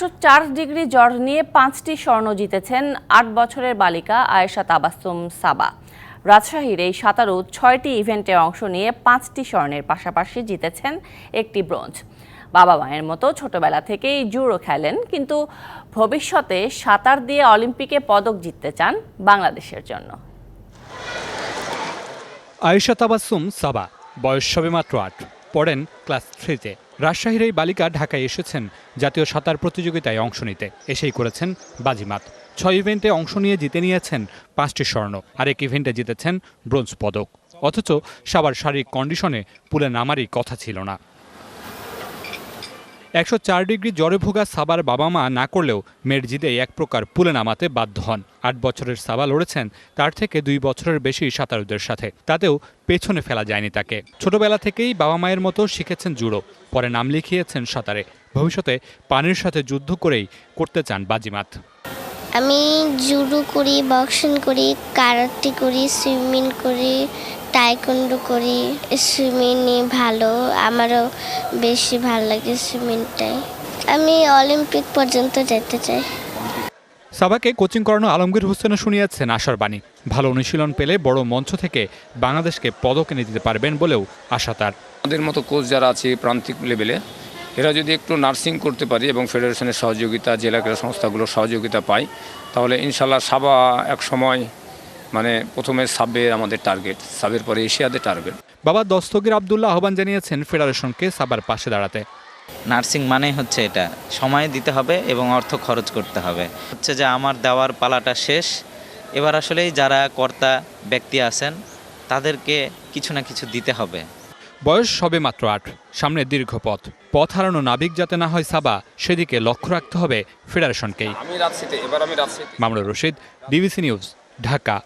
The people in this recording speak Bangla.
একশো চার ডিগ্রি জ্বর নিয়ে পাঁচটি স্বর্ণ জিতেছেন আট বছরের বালিকা আয়েশা তাবাসুম সাবা। রাজশাহীর এই সাঁতারু ছয়টি ইভেন্টে অংশ নিয়ে পাঁচটি স্বর্ণের পাশাপাশি জিতেছেন একটি ব্রোঞ্জ। বাবা মায়ের মতো ছোটবেলা থেকেই জুড়ো খেলেন, কিন্তু ভবিষ্যতে সাঁতার দিয়ে অলিম্পিকে পদক জিততে চান বাংলাদেশের জন্য। আয়েশা তাবাসুম সাবা, বয়স সবে মাত্র আট, পড়েন ক্লাস থ্রিতে। রাজশাহীর এই বালিকা ঢাকায় এসেছেন জাতীয় সাঁতার প্রতিযোগিতায় অংশ নিতে। এসেই করেছেন বাজিমাত। ছয় ইভেন্টে অংশ নিয়ে জিতে নিয়েছেন পাঁচটি স্বর্ণ, আরেক ইভেন্টে জিতেছেন ব্রোঞ্জ পদক। অথচ সবার শারীরিক কন্ডিশনে পুলে নামারই কথা ছিল না। একশো চার ডিগ্রি জ্বরে ভোগা সাবার বাবা মা না করলেও মেয়ের জিদে এক প্রকার পুলে নামাতে বাধ্য হন। আট বছরের সাবা লড়েছেন, তার থেকে দুই বছরের বেশি সাঁতারুদের সাথে। তাতেও পেছনে ফেলা যায়নি তাকে। ছোটবেলা থেকেই বাবা মায়ের মতো শিখেছেন জুড়ো, পরে নাম লিখিয়েছেন সাঁতারে। ভবিষ্যতে পানির সাথে যুদ্ধ করেই করতে চান বাজিমাত। আমি জুডো করি, বক্সিং করি কারাতে করি, সুইমিং করি টাইকন্ডো করি সুইমিংয়ে ভালো আমারও বেশি ভালো লাগে সুইমিংটাই আমি অলিম্পিক পর্যন্ত যেতে চাই। সাবাকে কোচিং করানো আলমগীর হোসেনও শুনিয়েছেন আশার বাণী। ভালো অনুশীলন পেলে বড় মঞ্চ থেকে বাংলাদেশকে পদক এনে দিতে পারবেন বলেও আশা তার। আমাদের মতো কোচ যারা আছে প্রান্তিক লেভেলে এরা যদি একটু নার্সিং করতে পারি এবং ফেডারেশনের সহযোগিতা জেলা ক্রীড়া সংস্থাগুলোর সহযোগিতা পায় তাহলে ইনশাল্লাহ সাবা এক সময় মানে প্রথমে সাবের আমাদের টার্গেট সাবের পরে এশিয়াদের টার্গেট বাবা দস্তগীর আবদুল্লাহ আহ্বান জানিয়েছেন ফেডারেশনকে সাবার পাশে দাঁড়াতে। নার্সিং মানেই হচ্ছে এটা সময় দিতে হবে এবং অর্থ খরচ করতে হবে। হচ্ছে যে আমার দেওয়ার পালাটা শেষ এবার আসলেই যারা কর্তা ব্যক্তি আছেন তাদেরকে কিছু না কিছু দিতে হবে। বয়স সবে মাত্র আট সামনে দীর্ঘ পথ। পথ হারানো নাবিক যাতে না হয় সাবা সেদিকে লক্ষ্য রাখতে হবে ফেডারেশনকেই। আমি রাজশাহীতে এবার আমি রাজশাহীতে মামুনুর রশিদ ডিবিসি নিউজ ঢাকা।